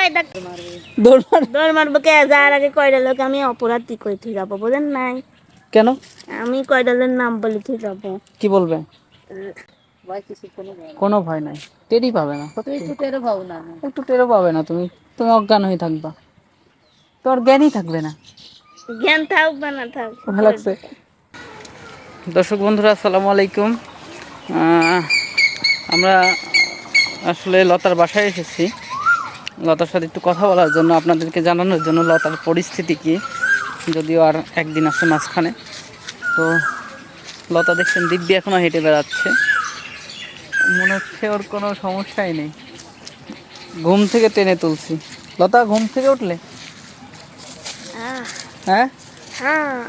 কয় দৌড় মারবো কে যার আগে কয়টা লোক আমি অপরাধ কি করে ঠিক যাব বোঝেন নাই? কেন? আমি কয়ডালের নাম বলে ঠিক যাব। কি বলবে? কোনো ভয় নাই। টেরই পাবে না। একটু টেরও পাবে না তুমি। তুমি অজ্ঞান হয়ে থাকবা। তোর জ্ঞানই থাকবে না। জ্ঞান থাক বা না থাক ভালো লাগছে দর্শক বন্ধুরা আসসালামু আলাইকুম। আহ, আমরা আসলে লতার বাসায় এসেছি। লতার সাথে একটু কথা বলার জন্য আপনাদেরকে জানানোর জন্য লতার পরিস্থিতি কি যদিও আর একদিন আছে মাঝখানে। তো লতা দেখছেন দিব্যি এখনও হেঁটে বেড়াচ্ছে। মনে হচ্ছে ওর কোনো সমস্যাই নেই। ঘুম থেকে টেনে তুলছি। লতা ঘুম থেকে উঠলে? হ্যাঁ?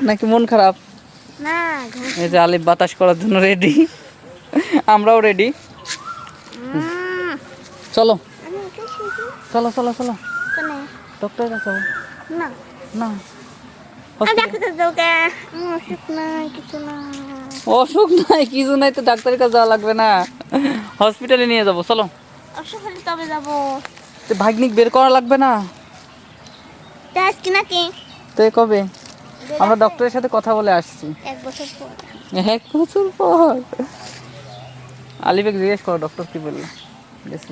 নাকি মন খারাপ? এই যে আলিফ বাতাস করার জন্য রেডি আমরাও রেডি চলো। চলো চলো চলো। কোনে? ডক্টরের কাছে না অসুখ নাই কিছু নাই। তো ডাক্তারের কাছে যাওয়া লাগবে না। হসপিটালে নিয়ে যাব চলো। তবে যাব। ভাগ্নিক বের করা লাগবে না। নাকি তো কবে? আমরা ডক্টরের সাথে কথা বলে আসছি। এক বছর পর। এক বছর পর। আলিফেক জিজ্ঞেস করো ডক্টর কি বলল।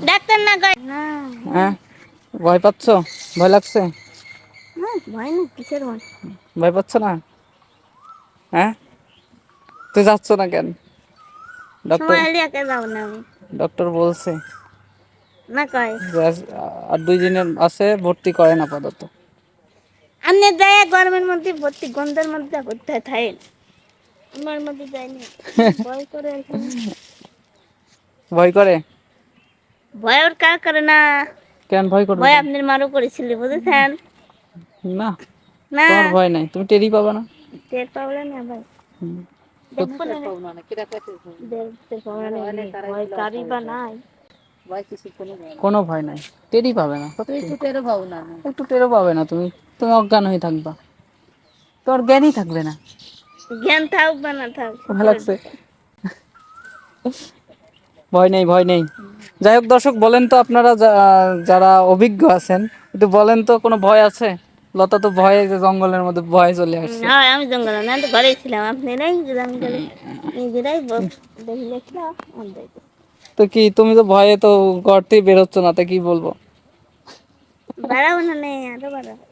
ডাক্তার না হ্যাঁ? ভয় পাচ্ছ? ভয় লাগছে? ভয় না কিসের ভয়? ভয় পাচ্ছ না? হ্যাঁ? তুই যাচ্ছ না কেন? ডক্টর না বলছে। না কয়। আর দুই দিনের আছে ভর্তি করেন আপাতত। আপনি যায় গরমের মধ্যে ভর্তি গন্ধের মধ্যে করতে থাকেন আমার মধ্যে যায়নি। ভয় করে ভয় করে? ভয় ওর কার করে না? কেন ভয় করবে ভয় আপনার মারও করেছিল বুঝেছেন? না না। তোমার ভয় নাই। তুমি টেরি পাবা না। টের পাবলে না ভাই। হুম। দেখব না। দেখতে পাবো না ভয় নাই কোনো ভয় নাই। টেরি পাবে না একটু টেরও পাবে না তুমি। তুমি অজ্ঞান হয়ে থাকবা। তোর জ্ঞানই থাকবে না। জ্ঞান থাক বা না থাক। ভালো লাগছে। ভয় নেই ভয় নেই। যাই হোক দর্শক বলেন তো আপনারা যারা অভিজ্ঞ আছেন একটু বলেন তো কোনো ভয় আছে? লতা তো ভয়ে যে জঙ্গলের মধ্যে ভয় চলে আসছে। হ্যাঁ আমি জঙ্গল না তো ঘরেই ছিলাম। আপনি নাই জঙ্গলে নিজেরাই তো কি তুমি তো ভয়ে তো ঘর থেকে বেরোচ্ছ না তা কি বলব? বাড়াবো না নেই আরও বাড়াবো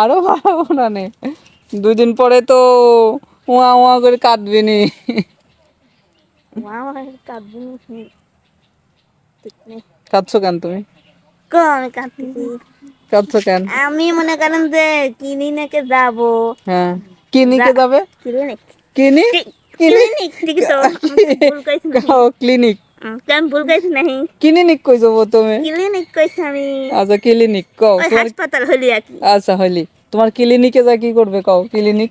আরও বাড়াবো না নে দুই দিন পরে তো উয়া উয়া করে কাঁদবি নি। শুনি ঠিক নেই কাঁদছো কেন তুমি? কাঁদছো কেন? আমি মনে করেন যে ক্লিনিকে যাব। হ্যাঁ। যাবে? ক্লিনিক। কিনি ক্লিনিক? ঠিক তো। ভুল কইছি না। ক্লিনিক। আমি ভুল কইছি নাই ক্লিনিক কই যাব তুমি? ক্লিনিক কইছি আমি। আচ্ছা ক্লিনিক কও। হাসপাতাল হলি আচ্ছা তোমার ক্লিনিকে যা কি করবে কও? ক্লিনিক?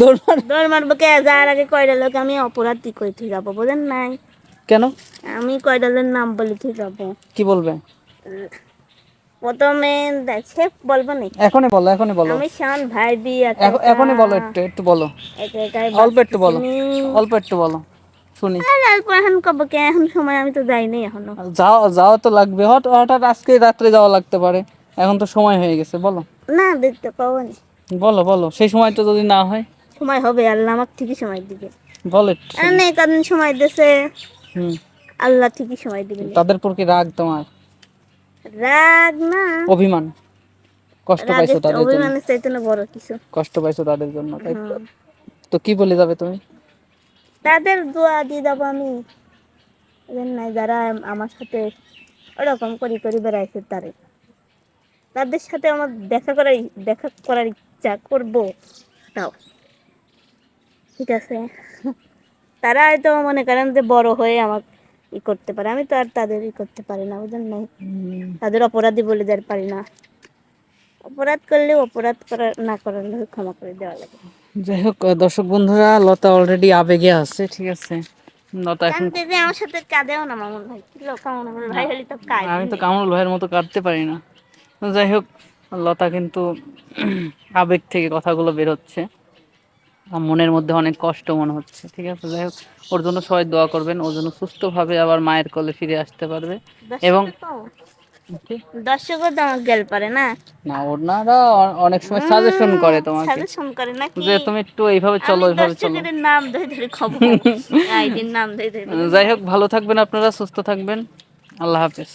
দৌড় মার দৌড় মারবো কে? যার আগে কয়টা লোক আমি অপরাধ কি করে ঠিক যাব বোঝেন নাই? কেন? আমি কয়ডালের নাম বলে ঠিক যাব। কি বলবে? প্রথমে সে বলব নি? এখনই বলো এখনই বলো। আমি শান ভাই দিয়ে এখনই বলো একটু একটু বলো। অল্প একটু বলো। অল্প একটু বলো। শুনি। অল্প এখন কব কে এখন সময় আমি তো যাইনি এখনও। যাও যাওয়া তো লাগবে। হঠাৎ আজকে রাত্রে যাওয়া লাগতে পারে। এখন তো সময় হয়ে গেছে বলো। না দেখতে পাবো না। বলো বলো। সেই সময়টা যদি না হয়। সময় হবে আল্লাহ আমাকে ঠিকই সময় দিবে। বলো একটু আর সময় হুম আল্লাহ ঠিকই সময় দিবে তাদের প্রতি কি রাগ তোমার? রাগ না। অভিমান। কষ্ট পাইছো তাদের জন্য। অভিমানের চাইতে না বড় কিছু। কষ্ট পাইছো তাদের জন্য তাই তো? কি বলে যাবে তুমি? তাদের দোয়া দিয়ে যাব আমি। নাই যারা আমার সাথে ওরকম করি করি বেড়াইছে তারে। তাদের সাথে আমার দেখা করার দেখা করার ইচ্ছা করব। তাও ঠিক আছে। তারা হয়তো মনে করেন যে বড় হয়ে আমার ই করতে পারে। আমি তো আর তাদের ই করতে পারি না বুঝলেন নাই তাদের অপরাধী বলে দেওয়ার পারি না। অপরাধ করলে অপরাধ করা না করার ক্ষমা করে দেওয়া লাগে। যাই হোক দর্শক বন্ধুরা লতা অলরেডি আবেগে আছে ঠিক আছে? লতা এখন আমার সাথে কাঁদেও না মামুন ভাই কি লোক কামন ভাই হলে তো কাজ আমি তো কামরুল ভাইয়ের মতো কাঁদতে পারি না। যাই হোক লতা কিন্তু আবেগ থেকে কথাগুলো বেরোচ্ছে আর মনের মধ্যে অনেক কষ্ট মনে হচ্ছে ঠিক আছে? যাই হোক ওর জন্য সবাই দোয়া করবেন ওর জন্য সুস্থভাবে আবার মায়ের কোলে ফিরে আসতে পারবে এবং দর্শকও তো গেল পারে না? না ওনারা অনেক সময় সাজেশন করে তোমাকে। সাজেশন করে যে তুমি একটু এইভাবে চলো এইভাবে চলো। দর্শকের নাম ধরে ধরে খবর আইডির নাম ধরে ধরে। যাই হোক ভালো থাকবেন আপনারা সুস্থ থাকবেন। আল্লাহ হাফেজ।